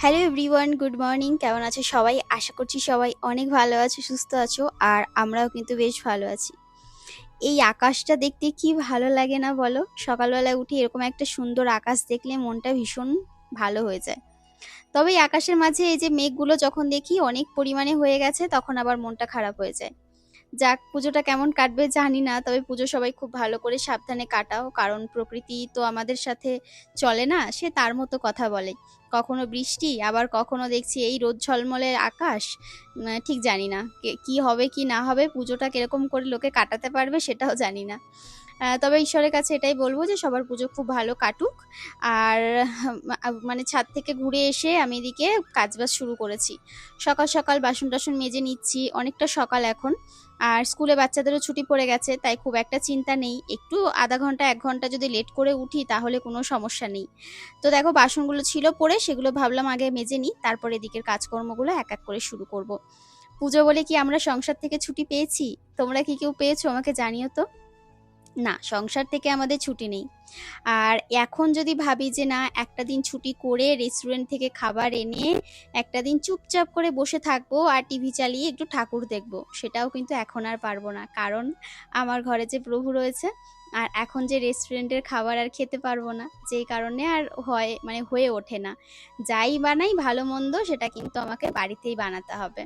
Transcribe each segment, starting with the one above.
Hello everyone good morning কেমন আছো সবাই? আশা করছি সবাই অনেক ভালো আছো, সুস্থ আছো, আর আমরাও কিন্তু বেশ ভালো আছি। এই আকাশটা দেখতে কি ভালো লাগে না বলো? সকালবেলায় উঠে এরকম একটা সুন্দর আকাশ দেখলে মনটা ভীষণ ভালো হয়ে যায়। তবে আকাশের মাঝে এই যে মেঘগুলো যখন দেখি অনেক পরিমাণে হয়ে গেছে, তখন আবার মনটা খারাপ হয়ে যায়। যাক, পুজোটা কেমন কাটবে জানি না, তবে পুজো সবাই খুব ভালো করে সাবধানে কাটাও, কারণ প্রকৃতি তো আমাদের সাথে চলে না, সে তার মতো কথা বলে। কখনো বৃষ্টি, আবার কখনো দেখছি এই রোদ ঝলমলের আকাশ ঠিক জানি না কে- হবে, কি না হবে, পুজোটা কীরকম করে লোকে কাটাতে পারবে সেটাও জানি না। তবে ঈশ্বরের কাছে এটাই বলব যে সবার পুজো খুব ভালো কাটুক। আর মানে ছাদ থেকে ঘুরে এসে আমি এদিকে কাজবাজ শুরু করেছি। সকাল সকাল বাসন টাসন মেজে নিচ্ছি, অনেকটা সকাল এখন। আর স্কুলে বাচ্চাদেরও ছুটি পড়ে গেছে, তাই খুব একটা চিন্তা নেই। একটু আধা ঘণ্টা, এক ঘণ্টা যদি লেট করে উঠি, তাহলে কোনো সমস্যা নেই। তো দেখো, বাসনগুলো ছিল পড়ে, সেগুলো ভাবলাম আগে মেজে নিই, তারপর এদিকের কাজকর্মগুলো এক এক করে শুরু করব। পুজো বলে কি আমরা সংসার থেকে ছুটি পেয়েছি? তোমরা কি কেউ পেয়েছ? আমাকে জানিও তো। না, সংসার থেকে আমাদের ছুটি নেই। আর এখন যদি ভাবি যে না, একটা দিন ছুটি করে রেস্টুরেন্ট থেকে খাবার এনে একটা দিন চুপচাপ করে বসে থাকব আর টিভি চালিয়ে একটু ঠাকুর দেখব, সেটাও কিন্তু এখন আর পারব না। কারণ আমার ঘরে যে প্রভু রয়েছে আর এখন যে রেস্টুরেন্টের খাবার আর খেতে পারব না, যেই কারণে আর হয় মানে হয়ে ওঠে না। যাই বানাই ভালো মন্দ, সেটা কিন্তু আমাকে বাড়িতেই বানাতে হবে।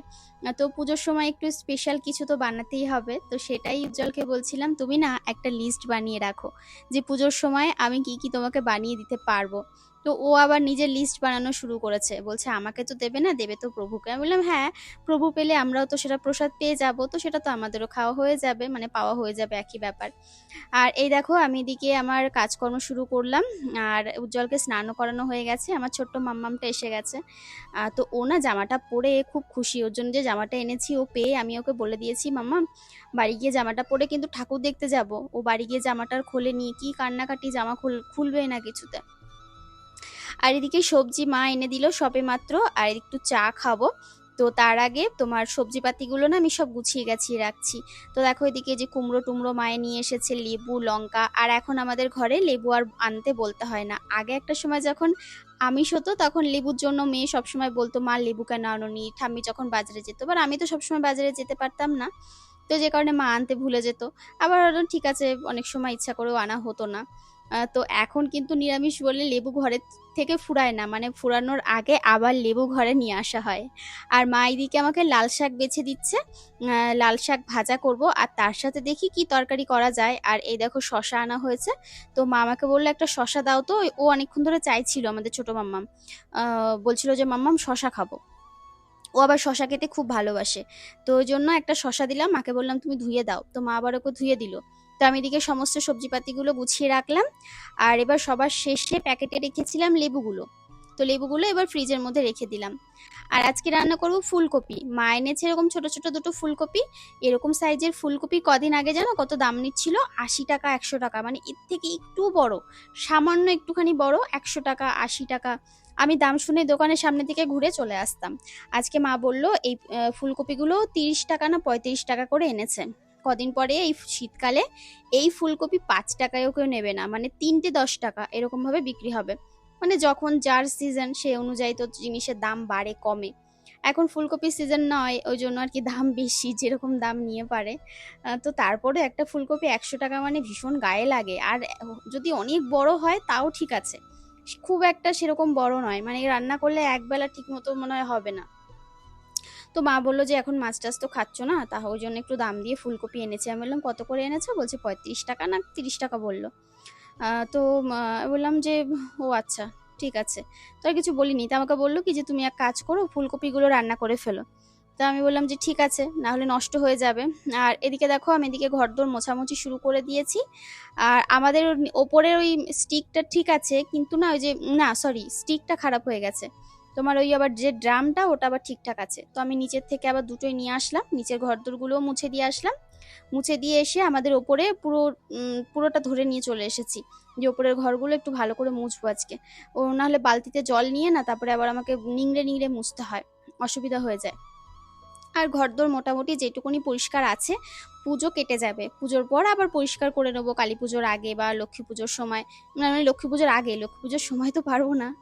তো পুজোর সময় একটু স্পেশাল কিছু তো বানাতেই হবে। তো সেটাই উজ্জ্বলকে বলছিলাম, তুমি না একটা লিস্ট বানিয়ে রাখো যে পুজোর সময় আমি কি কি তোমাকে বানিয়ে দিতে পারব। তো ও আবার নিজের লিস্ট বানানো শুরু করেছে। বলছে, আমাকে তো দেবে না, দেবে তো প্রভুকে। আমি বললাম হ্যাঁ প্রভু পেলে আমরাও তো সেটা প্রসাদ পেয়ে যাব, তো সেটা তো আমাদেরও খাওয়া হয়ে যাবে মানে পাওয়া হয়ে যাবে, একই ব্যাপার। আর এই দেখো, আমি এদিকে আমার কাজকর্ম শুরু করলাম, আর উজ্জ্বলকে স্নানও করানো হয়ে গেছে, আমার ছোট্ট মাম্মামটা এসে গেছে। তো ও না জামাটা পরে খুব খুশি, ওর জন্য যে জামাটা এনেছি, ও পেয়ে আমি ওকে বলে দিয়েছি, মাম্মাম, বাড়ি গিয়ে জামাটা পরে কিন্তু ঠাকুর দেখতে যাব। ও বাড়ি গিয়ে জামাটার খোলে নিয়ে কি কান্নাকাটি, জামা খুল খুলবে না কিছুতে। আর এদিকে সবজি মা এনে দিল সবে মাত্র, আর একটু চা খাব। তো তার আগে তোমার সবজিপাতিগুলো না আমি সব গুছিয়ে গাছিয়ে রাখছি। তো দেখো এদিকে যে কুমড়ো টুমড়ো মায়ে নিয়ে এসেছে, লেবু, লঙ্কা, আর এখন আমাদের ঘরে লেবু আর আনতে বলতে হয় না। আগে একটা সময় যখন আমিষ হতো, তখন লেবুর জন্য মেয়ে সবসময় বলতো, মা, লেবু কেন আনোনি? ঠাম্মি যখন বাজারে যেত। এবার আমি তো সবসময় বাজারে যেতে পারতাম না। তো যে কারণে মা আনতে ভুলে যেত। আবার ঠিক আছে, অনেক সময় ইচ্ছা করেও আনা হতো না। তো এখন কিন্তু নিরামিষ বলে লেবু ঘরের থেকে ফুরায় না। মানে ফুরানোর আগে আবার লেবু ঘরে নিয়ে আসা হয়। আর মা এদিকে আমাকে লাল শাক বেছে দিচ্ছে। লাল শাক ভাজা করব। আর তার সাথে দেখি কি তরকারি করা যায়। আর এই দেখো শশা আনা হয়েছে। তো মা আমাকে বলল, একটা শশা দাও তো। ও অনেকক্ষণ ধরে চাইছিল আমাদের ছোট মাম্মাম। বলছিল যে, মাম্মাম শশা খাব। ও আবার শশা খেতে খুব ভালোবাসে। তো ওই জন্য একটা শশা দিলাম। মাকে বললাম, তুমি ধুয়ে দাও। তো মা আবার ওকে ধুয়ে দিল। তো আমি এদিকে সমস্ত সবজিপাতিগুলো গুছিয়ে রাখলাম। আর এবার সবার শেষে প্যাকেটে রেখেছিলাম লেবুগুলো। তো লেবুগুলো এবার ফ্রিজের মধ্যে রেখে দিলাম। আর আজকে রান্না করব ফুলকপি। মা এনেছে এরকম ছোট ছোট দুটো ফুলকপি। এরকম সাইজের ফুলকপি কদিন আগে জানো কত দাম নিচ্ছিল? আশি টাকা, একশো টাকা। মানে এর থেকে একটু বড়। সামান্য একটুখানি বড়, একশো টাকা, আশি টাকা। আমি দাম শুনে দোকানের সামনে থেকে ঘুরে চলে আসতাম। আজকে মা বলল, এই ফুলকপিগুলো তিরিশ টাকা না পঁয়ত্রিশ টাকা করে এনেছে। কদিন পরে এই শীতকালে এই ফুলকপি পাঁচ টাকায়ও কেউ নেবে না মানে তিনটে দশ টাকা এরকমভাবে বিক্রি হবে। মানে যখন যার সিজন সে অনুযায়ী তো জিনিসের দাম বাড়ে, কমে। এখন ফুলকপির সিজন নয়, ওই জন্য আর কি দাম বেশি, যেরকম দাম নিয়ে পারে। তো তারপরে একটা ফুলকপি একশো টাকা মানে ভীষণ গায়ে লাগে। আর যদি অনেক বড় হয়, তাও ঠিক আছে। খুব একটা সেরকম বড় নয় মানে রান্না করলে একবেলা ঠিক মতো মনে হয় হবে না। তো মা বলল যে, এখন মাছ টাছ তো খাচ্ছ না, তা ওই জন্য একটু দাম দিয়ে ফুলকপি এনেছে। আমি বললাম, কত করে এনেছো? বলছে, পঁয়ত্রিশ টাকা না, তিরিশ টাকা বলল। তো বললাম যে, ও আচ্ছা ঠিক আছে। তো আর কিছু বলিনি। তো আমাকে বলল কি যে, তুমি এক কাজ করো, ফুলকপিগুলো রান্না করে ফেলো। তো আমি বললাম যে, ঠিক আছে, না হলে নষ্ট হয়ে যাবে। আর এদিকে দেখো, আমি এদিকে ঘরদোর মোছামুছি শুরু করে দিয়েছি। আর আমাদের ওপরের ওই স্টিকটা ঠিক আছে, কিন্তু না, ওই যে, না সরি স্টিকটা খারাপ হয়ে গেছে। তোমার ওই আবার যে ড্রামটা, ওটা আবার ঠিকঠাক আছে। তো আমি নিচের থেকে আবার দুটোই নিয়ে আসলাম, নিচের ঘরদোরগুলোও মুছে দিয়ে আসলাম। মুছে দিয়ে এসে আমাদের ওপরে পুরো পুরোটা ধরে নিয়ে চলে এসেছি। যে ওপরের ঘরগুলো একটু ভালো করে মুছবো আজকে। ও, নাহলে বালতিতে জল নিয়ে না, তারপরে আবার আমাকে নিংড়ে নিংড়ে মুছতে হয়। অসুবিধা হয়ে যায়। আর ঘরদোর মোটামুটি যেটুকুনি পরিষ্কার আছে, পুজো কেটে যাবে। পুজোর পর আবার পরিষ্কার করে নেব কালী পুজোর আগে বা লক্ষ্মী পুজোর সময়। মানে লক্ষ্মী পুজোর আগে, লক্ষ্মী পুজোর সময় তো পারব না।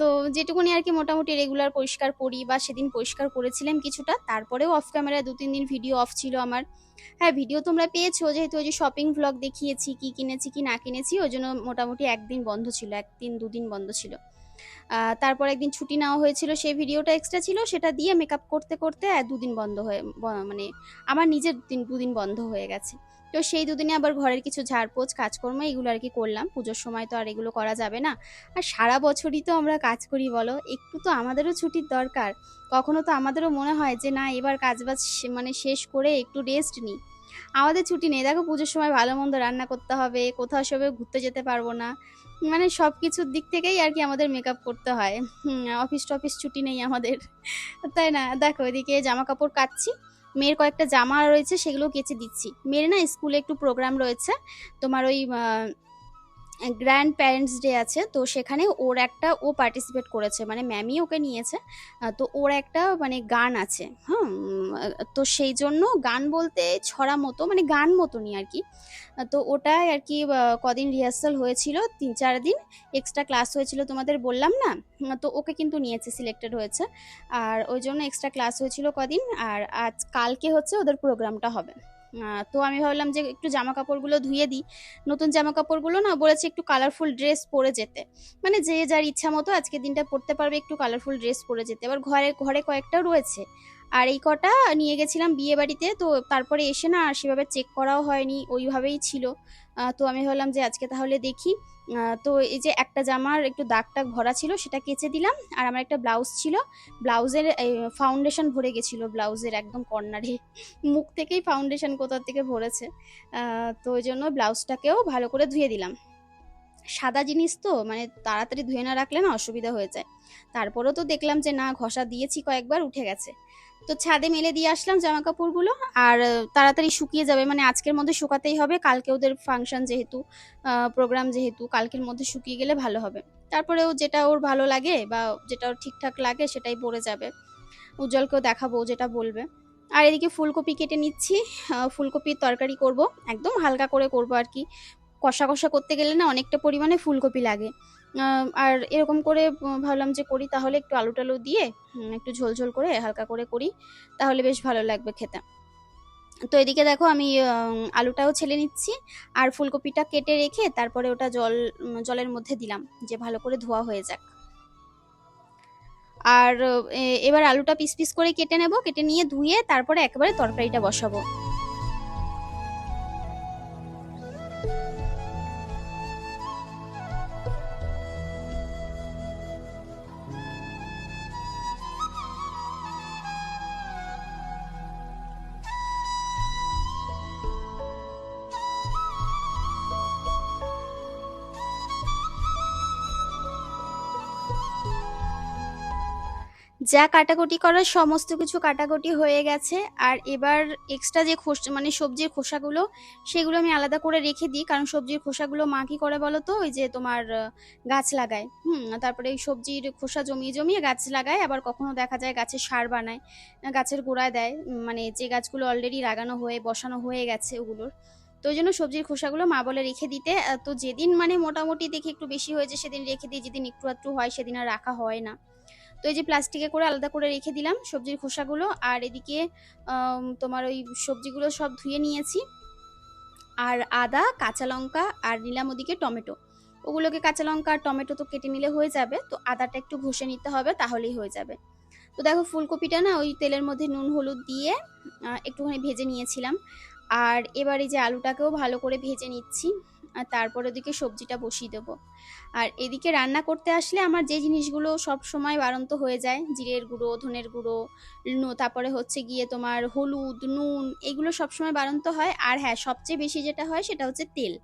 তো যেটুকুনি আর কি মোটামুটি রেগুলার পরিষ্কার করি বা সেদিন পরিষ্কার করেছিলাম কিছুটা, তারপরেও অফ ক্যামেরায় দু তিন দিন ভিডিও অফ ছিল আমার। হ্যাঁ ভিডিও তোমরা পেয়েছ, যেহেতু ওই যে শপিং ভ্লগ দেখিয়েছি, কি কিনেছি, কি না কিনেছি, ওই জন্য মোটামুটি একদিন বন্ধ ছিল, একদিন, দুদিন বন্ধ ছিল। তারপর একদিন ছুটি নেওয়া হয়েছিল, সেই ভিডিওটা এক্সট্রা ছিল, সেটা দিয়ে মেকআপ করতে করতে দুদিন বন্ধ হয়ে মানে আমার নিজের দিন, দুদিন বন্ধ হয়ে গেছে। তো সেই দুদিনে আবার ঘরের কিছু ঝাড়পোছ কাজকর্ম এগুলো আর কি করলাম। পুজোর সময় তো আর এগুলো করা যাবে না। আর সারা বছরই তো আমরা কাজ করি বলো, একটু তো আমাদেরও ছুটির দরকার। কখনো তো আমাদেরও মনে হয় যে, না, এবার কাজবাজ শে- মানে শেষ করে একটু রেস্ট নিই আমাদের ছুটি নেই। দেখো পুজোর সময় ভালো মন্দ রান্না করতে হবে, কোথাও সবে ঘুরতে যেতে পারব না। মানে সব কিছুর দিক থেকেই আর কি আমাদের মেকআপ করতে হয়। অফিস টফিস ছুটি নেই আমাদের। তাই না? দেখো এদিকে জামা কাপড় কাচ্ছি। মেয়ের কয়েকটা জামা রয়েছে সেগুলো কেচে দিচ্ছি। মেয়ের না স্কুলে একটু প্রোগ্রাম রয়েছে। তোমার ওই গ্র্যান্ড প্যারেন্টস ডে আছে, তো সেখানে ওর একটা ও পার্টিসিপেট করেছে মানে ম্যামই ওকে নিয়েছে তো ওর একটা মানে গান আছে হ্যাঁ তো সেই জন্য গান বলতে ছড়া মতো মানে গান মতনই আর কি তো ওটাই আর কি কদিন রিহার্সাল হয়েছিল, তিন চার দিন এক্সট্রা ক্লাস হয়েছিল তোমাদের বললাম না তো ওকে কিন্তু নিয়েছে সিলেক্টেড হয়েছে, আর ওই জন্য এক্সট্রা ক্লাস হয়েছিল কদিন, আর আজ কালকে হচ্ছে ওদের প্রোগ্রামটা হবে। তো আমি ভাবলাম যে একটু জামা কাপড়গুলো ধুয়ে দিই। নতুন জামা কাপড়গুলো না বলেছে একটু কালারফুল ড্রেস পরে যেতে। মানে যে যার ইচ্ছা মতো আজকে দিনটা পরতে পারবে একটু কালারফুল ড্রেস পরে যেতে। এবার ঘরে ঘরে কয়েকটা রয়েছে। আর এই কটা নিয়ে গেছিলাম বিয়ে বাড়িতে, তো তারপরে এসে না আর সেভাবে চেক করাও হয়নি, ওইভাবেই ছিল। তো আমি ভাবলাম যে আজকে তাহলে দেখি। তো এই যে একটা জামার একটু দাগ টাগ ভরা ছিল, সেটা কেচে দিলাম। আর আমার একটা ব্লাউজ ছিল। ব্লাউজের ফাউন্ডেশন ভরে গেছিল ব্লাউজের একদম কর্নারে মুখ থেকেই ফাউন্ডেশন কোথা থেকে ভরেছে। তো ওই জন্য ব্লাউজটাকেও ভালো করে ধুয়ে দিলাম। সাদা জিনিস তো মানে তাড়াতাড়ি ধুয়ে না রাখলে না অসুবিধা হয়ে যায়। তারপরেও তো দেখলাম যে না, ঘষা দিয়েছি কয়েকবার, উঠে গেছে। তো ছাদে মেলে দিয়ে আসলাম জামা কাপড়গুলো আর তাড়াতাড়ি শুকিয়ে যাবে। মানে আজকের মধ্যে শুকাতেই হবে, কালকে ওদের ফাংশন যেহেতু প্রোগ্রাম যেহেতু, কালকের মধ্যে শুকিয়ে গেলে ভালো হবে। তারপরেও যেটা ওর ভালো লাগে বা যেটা ওর ঠিকঠাক লাগে সেটাই পরে যাবে। উজ্জ্বলকেও দেখাবো যেটা বলবে। আর এদিকে ফুলকপি কেটে নিচ্ছি। ফুলকপির তরকারি করব, একদম হালকা করে করব আর কি। কষা কষা করতে গেলে না অনেকটা পরিমাণে ফুলকপি লাগে। আর এরকম করে ভাবলাম যে করি, তাহলে একটু আলু টালু দিয়ে একটু ঝোল ঝোল করে হালকা করে করি, তাহলে বেশ ভালো লাগবে খেতে। তো এদিকে দেখো আমি আলুটাও ছেলে নিচ্ছি, আর ফুলকপিটা কেটে রেখে তারপরে ওটা জল জলের মধ্যে দিলাম, যে ভালো করে ধোয়া হয়ে যাক। আর এবার আলুটা পিস পিস করে কেটে নেব, কেটে নিয়ে ধুয়ে তারপরে একেবারে তরকারিটা বসাবো। যা কাটাকুটি করার সমস্ত কিছু কাটাকুটি হয়ে গেছে। আর এবার এক্সট্রা যে খোস মানে সবজির খোসাগুলো, সেগুলো আমি আলাদা করে রেখে দিই। কারণ সবজির খোসাগুলো মা কি করে বলো তো? ওই যে তোমার গাছ লাগায়। হুম, তারপরে এই সবজির খোসা জমিয়ে জমিয়ে গাছ লাগায়। আবার কখনো দেখা যায় গাছের সার বানায়, গাছের গোড়ায় দেয়। মানে যে গাছগুলো অলরেডি লাগানো হয়ে, বসানো হয়ে গেছে ওগুলোর। তো ওই জন্য সবজির খোসাগুলো মা বলে রেখে দিতে। তো যেদিন মানে মোটামুটি দেখি একটু বেশি হয়েছে, সেদিন রেখে দিই। যেদিন একটু একটু হয়, সেদিন আর রাখা হয় না। তো এই যে প্লাস্টিকে করে আলাদা করে রেখে দিলাম সবজির খোসাগুলো, আর এদিকে তোমার ওই সবজিগুলো সব ধুয়ে নিয়েছি। আর আদা, কাঁচা লঙ্কা, আর নিলাম ওদিকে টমেটো। ওগুলোকে কাঁচা লঙ্কা আর টমেটো তো কেটে নিলে হয়ে যাবে, তো আদাটা একটু ঘষে নিতে হবে তাহলেই হয়ে যাবে। তো দেখো ফুলকপিটা না ওই তেলের মধ্যে নুন, হলুদ দিয়ে একটুখানি ভেজে নিয়েছিলাম। আর এবার এই যে আলুটাকেও ভালো করে ভেজে নিচ্ছি। আর তারপর ওদিকে সবজিটা বসিয়ে দেবো। আর এদিকে রান্না করতে আসলে আমার যে জিনিসগুলো সব সময় বাড়ন্ত হয়ে যায়, জিরের গুঁড়ো, ধনের গুঁড়ো তারপরে হচ্ছে গিয়ে তোমার হলুদ, নুন, এগুলো সব সময় বারন্ত হয়। আর হ্যাঁ সবচেয়ে বেশি যেটা হয় সেটা হচ্ছে তেল।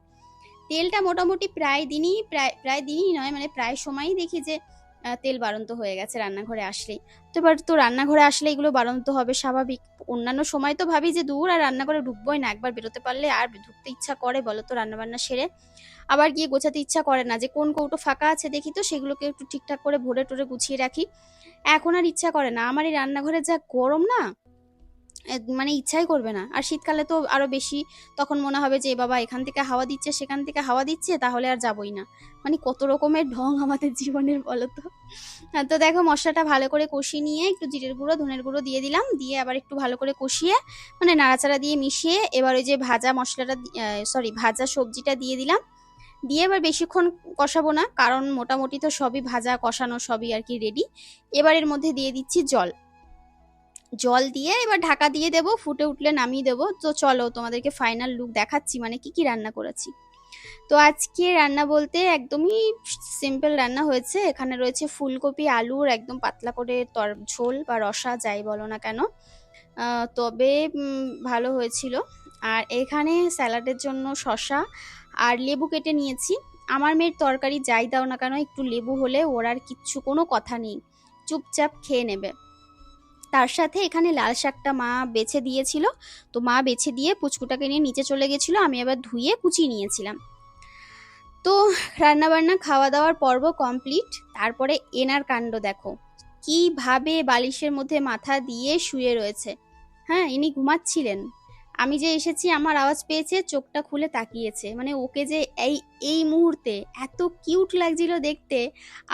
তেলটা মোটামুটি প্রায় দিনই, প্রায় প্রায় দিনই নয় মানে প্রায় সময়ই দেখি যে তেল বাড়ন্ত হয়ে গেছে রান্নাঘরে আসলেই। তো এবার তো রান্নাঘরে আসলে এগুলো বাড়ন্ত হবে স্বাভাবিক। অন্যান্য সময় তো ভাবি যে দূর আর রান্নাঘরে ঢুকবোই না, একবার বেরোতে পারলে আর ঢুকতে ইচ্ছা করে বলো তো রান্নাবান্না সেরে। আবার গিয়ে গোছাতে ইচ্ছা করে না যে কোন কৌটো ফাঁকা আছে দেখি তো, সেগুলোকে একটু ঠিকঠাক করে ভরে টোরে গুছিয়ে রাখি। এখন আর ইচ্ছা করে না। আমার এই রান্নাঘরে যা গরম না মানে ইচ্ছাই করবে না। আর শীতকালে তো আরও বেশি তখন মনে হবে যে বাবা, এখান থেকে হাওয়া দিচ্ছে, সেখান থেকে হাওয়া দিচ্ছে, তাহলে আর যাবই না। মানে কত রকমের ঢং আমাদের জীবনের বলো তো। তো দেখো, মশলাটা ভালো করে কষিয়ে নিয়ে একটু জিরের গুঁড়ো, ধনের গুঁড়ো দিয়ে দিলাম। দিয়ে আবার একটু ভালো করে কষিয়ে মানে নাড়াচাড়া দিয়ে মিশিয়ে এবার ওই যে ভাজা মশলাটা সরি ভাজা সবজিটা দিয়ে দিলাম। দিয়ে এবার বেশিক্ষণ কষাবো না, কারণ মোটামুটি তো সবই ভাজা, কষানো সবই আর কি রেডি এবার এর মধ্যে দিয়ে দিচ্ছি জল। জল দিয়ে এবার ঢাকা দিয়ে দেবো, ফুটে উঠলে নামিয়ে দেবো। তো চলো তোমাদেরকে ফাইনাল লুক দেখাচ্ছি মানে কি কি রান্না করেছি। তো আজকে রান্না বলতে একদমই সিম্পল রান্না হয়েছে। এখানে রয়েছে ফুলকপি, আলুর একদম পাতলা করে তর, ঝোল বা রসা, যাই বলো না কেন। তবে ভালো হয়েছিল। আর এখানে স্যালাডের জন্য শসা আর লেবু কেটে নিয়েছি। আমার মেয়ের তরকারি যাই দাও না কেন, একটু লেবু হলে ওর আর কিচ্ছু কোনো কথা নেই। চুপচাপ খেয়ে নেবে। তার সাথে এখানে লাল শাকটা মা বেছে দিয়েছিল। তো মা বেছে দিয়ে পুচকুটাকে নিয়ে নিচে চলে গেছিল, আমি আবার ধুয়ে কুচিয়ে নিয়েছিলাম। তো রান্নাবান্না খাওয়া দাওয়ার পর্ব কমপ্লিট। তারপরে এনার কাণ্ড দেখো। কীভাবে বালিশের মধ্যে মাথা দিয়ে শুয়ে রয়েছে। হ্যাঁ ইনি ঘুমাচ্ছিলেন। আমি যে এসেছি, আমার আওয়াজ পেয়েছে, চোখটা খুলে তাকিয়েছে। মানে ওকে যে এই এই মুহূর্তে এত কিউট লাগছিল দেখতে,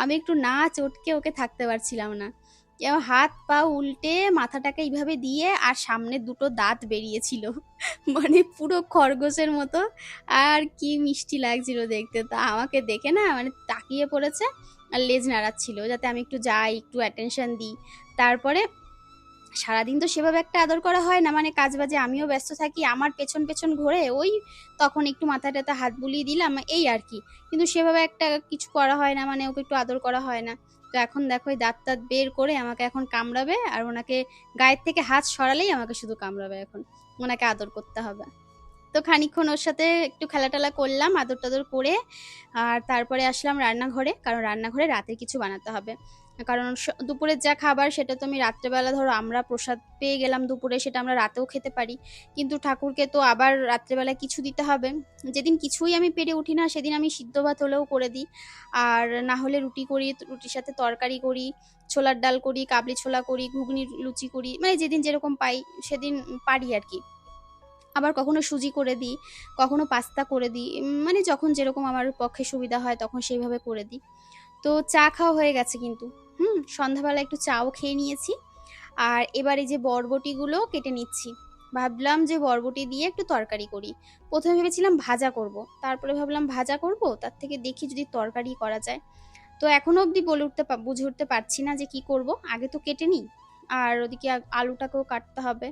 আমি একটু না চটকে ওকে থাকতে পারছিলাম না। হাত পা উল্টে মাথাটাকে এইভাবে দিয়ে আর সামনে দুটো দাঁত বেরিয়েছিল। মানে পুরো খরগোশের মতো। আর কি মিষ্টি লাগছিল দেখতে। তা আমাকে দেখে না মানে তাকিয়ে পড়েছে আর লেজ নাড়াচ্ছিল যাতে আমি একটু যাই, একটু অ্যাটেনশন দিই। তারপরে সারাদিন তো সেভাবে একটা আদর করা হয় না। মানে কাজ বাজে আমিও ব্যস্ত থাকি, আমার পেছন পেছন ঘোরে ওই তখন একটু মাথা টাথা হাত বুলিয়ে দিলাম, এই আর কি। কিন্তু সেভাবে একটা কিছু করা হয় না মানে ওকে একটু আদর করা হয় না। তো এখন দেখো ওই দাঁত তাঁত বের করে আমাকে এখন কামড়াবে আর ওনাকে গায়ের থেকে হাত সরালেই আমাকে শুধু কামড়াবে এখন। ওনাকে আদর করতে হবে। তো খানিকক্ষণ ওর সাথে একটু খেলা টেলা করলাম আদর টাদর করে আর তারপরে আসলাম রান্নাঘরে, কারণ রান্নাঘরে রাতে কিছু বানাতে হবে। কারণ দুপুরের যা খাবার সেটা তো আমি রাত্রেবেলা, ধরো আমরা প্রসাদ পেয়ে গেলাম দুপুরে, সেটা আমরা রাতেও খেতে পারি। কিন্তু ঠাকুরকে তো আবার রাত্রেবেলা কিছু দিতে হবে। যেদিন কিছুই আমি পেরে উঠি না, সেদিন আমি সিদ্ধ ভাত হলেও করে দিই। আর না হলে রুটি করি, রুটির সাথে তরকারি করি, ছোলার ডাল করি, কাবলি ছোলা করি ঘুগনি লুচি করি মানে যেদিন যেরকম পাই, সেদিন পারি আর কি। আবার কখনো সুজি করে দিই, কখনো পাস্তা করে দিই মানে যখন যেরকম আমার পক্ষে সুবিধা হয়, তখন সেইভাবে করে দিই। তো চা খাওয়া হয়ে গেছে কিন্তু। হুম, সন্ধ্যাবেলা একটু চাও খেয়ে নিয়েছি। আর এবার যে বরবটিগুলো কেটে নিচ্ছি। ভাবলাম যে বরবটি দিয়ে একটু তরকারি করি। প্রথমে ভেবেছিলাম ভাজা করব। তারপরে ভাবলাম ভাজা করব, তার থেকে দেখি যদি তরকারি করা যায়। তো এখনও অবধি বলে উঠতে বুঝে উঠতে পারছি না যে কি করব। আগে তো কেটে নিই, আর ওদিকে আলুটাকেও কাটতে হবে।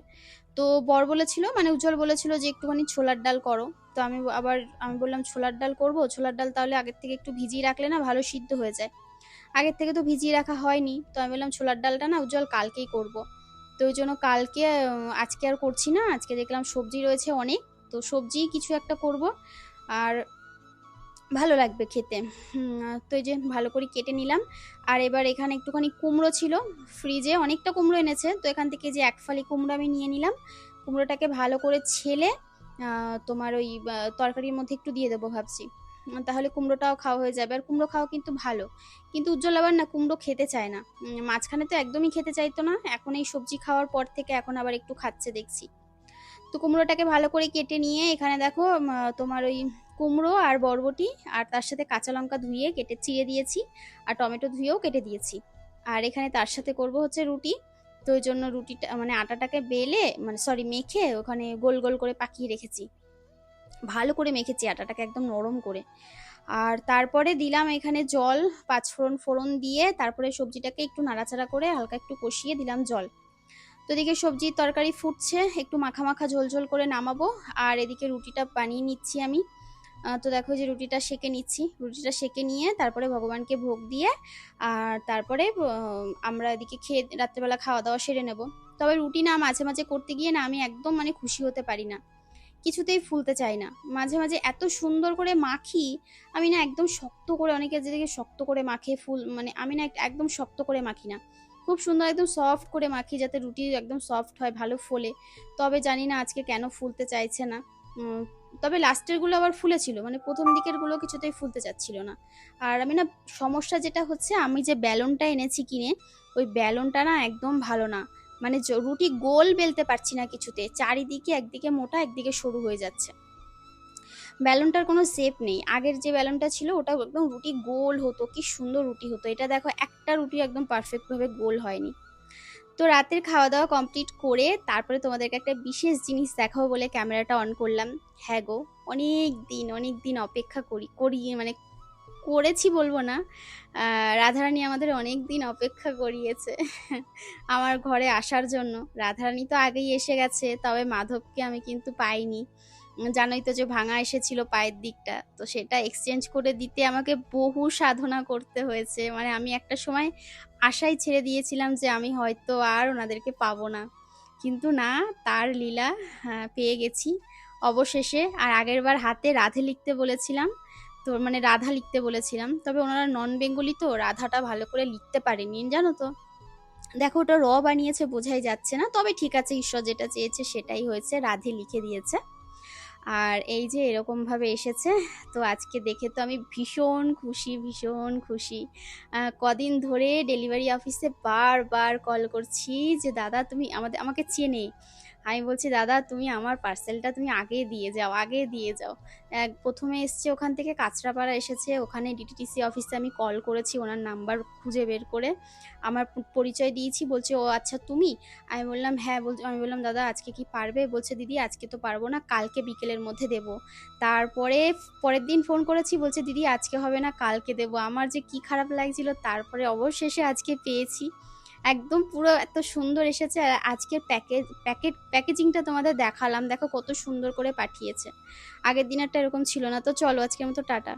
তো বর বলেছিল মানে উজ্জ্বল বলেছিল যে একটুখানি ছোলার ডাল করো। তো আমি আবার, আমি বললাম ছোলার ডাল করব। ছোলার ডাল তাহলে আগের থেকে একটু ভিজিয়ে রাখলে না ভালো সিদ্ধ হয়ে যায়। আগের থেকে তো ভিজিয়ে রাখা হয়নি। তো আমি বললাম, ছোলার ডালটা না উজ্জ্বল কালকেই করব। তো ওই জন্য কালকে আজকে আর করছি না। আজকে দেখলাম সবজি রয়েছে অনেক। তো সবজি কিছু একটা করব। আর ভালো লাগবে খেতে। তো এই যে ভালো করে কেটে নিলাম। আর এবার এখানে একটুখানি কুমড়ো ছিল। ফ্রিজে অনেকটা কুমড়ো এনেছে। তো এখান থেকে যে এক ফালি কুমড়ো আমি নিয়ে নিলাম। কুমড়োটাকে ভালো করে ছেলে তোমার ওই তরকারির মধ্যে একটু দিয়ে দেবো ভাবছি। তাহলে কুমড়োটাও খাওয়া হয়ে যাবে। আর কুমড়ো খাওয়া কিন্তু ভালো। কিন্তু উজ্জ্বল আবার না কুমড়ো খেতে চায় না। মাঝখানে তো একদমই খেতে চাইতো না। এখন এই সবজি খাওয়ার পর থেকে এখন আবার একটু খাচ্ছে দেখছি। তো কুমড়োটাকে ভালো করে কেটে নিয়ে এখানে দেখো তোমার ওই কুমড়ো আর বরবটি আর তার সাথে কাঁচা লঙ্কা ধুয়ে কেটে চিড়ে দিয়েছি আর টমেটো ধুয়েও কেটে দিয়েছি। আর এখানে তার সাথে করব হচ্ছে রুটি। তো ওই জন্য রুটিটা মানে আটাটাকে বেলে মানে সরি মেখে ওখানে গোল গোল করে পাকিয়ে রেখেছি। ভালো করে মেখেছি আটাটাকে একদম নরম করে। আর তারপরে দিলাম এখানে জল, পাঁচফোড়ন ফোড়ন দিয়ে তারপরে সবজিটাকে একটু নাড়াচাড়া করে হালকা একটু কষিয়ে দিলাম জল। তো এদিকে সবজির তরকারি ফুটছে, একটু মাখা মাখা ঝোল ঝোল করে নামাবো। আর এদিকে রুটিটা বানিয়ে নিচ্ছি আমি। তো দেখো যে রুটিটা সেকে নিচ্ছি। রুটিটা সেকে নিয়ে তারপরে ভগবানকে ভোগ দিয়ে, আর তারপরে আমরা এদিকে খেয়ে রাত্রেবেলা খাওয়া দাওয়া সেরে নেব। তবে রুটি না মাঝে মাঝে করতে গিয়ে না আমি একদম মানে খুশি হতে পারি না। কিছুতেই ফুলতে চাই না। মাঝে মাঝে এত সুন্দর করে মাখি, আমি না একদম শক্ত করে অনেকে যেদিকে শক্ত করে মাখে ফুল মানে আমি না একদম শক্ত করে মাখি না। খুব সুন্দর একদম সফট করে মাখি যাতে রুটি একদম সফট হয়, ভালো ফোলে। তবে জানি না আজকে কেন ফুলতে চাইছে না। তবে লাস্টেরগুলো আবার ফুলেছিল মানে প্রথম দিকেরগুলো কিছুতেই ফুলতে চাচ্ছিল না। আর আমি না সমস্যা যেটা হচ্ছে, আমি যে ব্যালনটা এনেছি কিনে, ওই ব্যালনটা না একদম ভালো না। মানে রুটি গোল বেলতে পারছি না কিছুতে, চারিদিকে একদিকে মোটা, একদিকে সরু হয়ে যাচ্ছে। ব্যালনটার কোনো শেপ নেই। আগের যে ব্যালনটা ছিল ওটা একদম রুটি গোল হতো, কি সুন্দর রুটি হতো। এটা দেখো, একটা রুটি একদম পারফেক্টভাবে গোল হয়নি। তো রাতের খাওয়া দাওয়া কমপ্লিট করে তারপরে তোমাদেরকে একটা বিশেষ জিনিস দেখাবো বলে ক্যামেরাটা অন করলাম। হ্যাঁ গো, অনেক দিন অনেক দিন অপেক্ষা করি করি মানে করেছি বলব না। রাধারানী আমাদের অনেক দিন অপেক্ষা করিয়েছে আমার ঘরে আসার জন্য। রাধারানী তো আগেই এসে গেছে তবে মাধবকে আমি কিন্তু পাইনি। জানোই তো যে ভাঙা এসেছিল পায়ের দিকটা তো সেটা এক্সচেঞ্জ করে দিতে আমাকে বহু সাধনা করতে হয়েছে। মানে আমি একটা সময় আশাই ছেড়ে দিয়েছিলাম যে আমি হয়তো আর ওনাদেরকে পাবো না। কিন্তু না তার লীলা হ্যাঁ, পেয়ে গেছি। অবশেষে আর আগের বার হাতে রাধে লিখতে বলেছিলাম তো মানে রাধা লিখতে বলেছিলাম। তবে ওনারা নন বেঙ্গলি তো, রাধাটা ভালো করে লিখতে পারেনি, জানো তো? দেখো ওটা র বানিয়েছে, বোঝাই যাচ্ছে না। তবে ঠিক আছে, ঈশ্বর যেটা চেয়েছে সেটাই হয়েছে, রাধে লিখে দিয়েছে। আর এই যে এরকম ভাবে এসেছে, তো আজকে দেখে তো আমি ভীষণ খুশি ভীষণ খুশি। কদিন ধরে ডেলিভারি অফিসে বারবার কল করছি যে, দাদা, তুমি আমাদের, আমাকে চেনে। আমি বলছি, দাদা, তুমি আমার পার্সেলটা তুমি আগে দিয়ে যাও আগে দিয়ে যাও। প্রথমে এসছে ওখান থেকে, কাঁচরাপাড়া এসেছে। ওখানে ডিটিটিসি অফিসে আমি কল করেছি, ওনার নাম্বার খুঁজে বের করে আমার পরিচয় দিয়েছি। বলছে, ও আচ্ছা তুমি? আমি বললাম হ্যাঁ বলছি আমি বললাম, দাদা, আজকে কি পারবে? বলছে, দিদি, আজকে তো পারব না, কালকে বিকেলের মধ্যে দেব। তারপরে পরের দিন ফোন করেছি, বলছে, দিদি, আজকে হবে না, কালকে দেব। আমার যে কি খারাপ লাগছিল, তারপরে অবশেষে আজকে পেয়েছি। একদম পুরো এত সুন্দর এসেছে আর আজকের প্যাকেজ প্যাকেট প্যাকেজিংটা তোমাদের দেখালাম। দেখো কত সুন্দর করে পাঠিয়েছে। আগের দিনেরটা এরকম ছিল না। তো চলো আজকের মতো টাটা।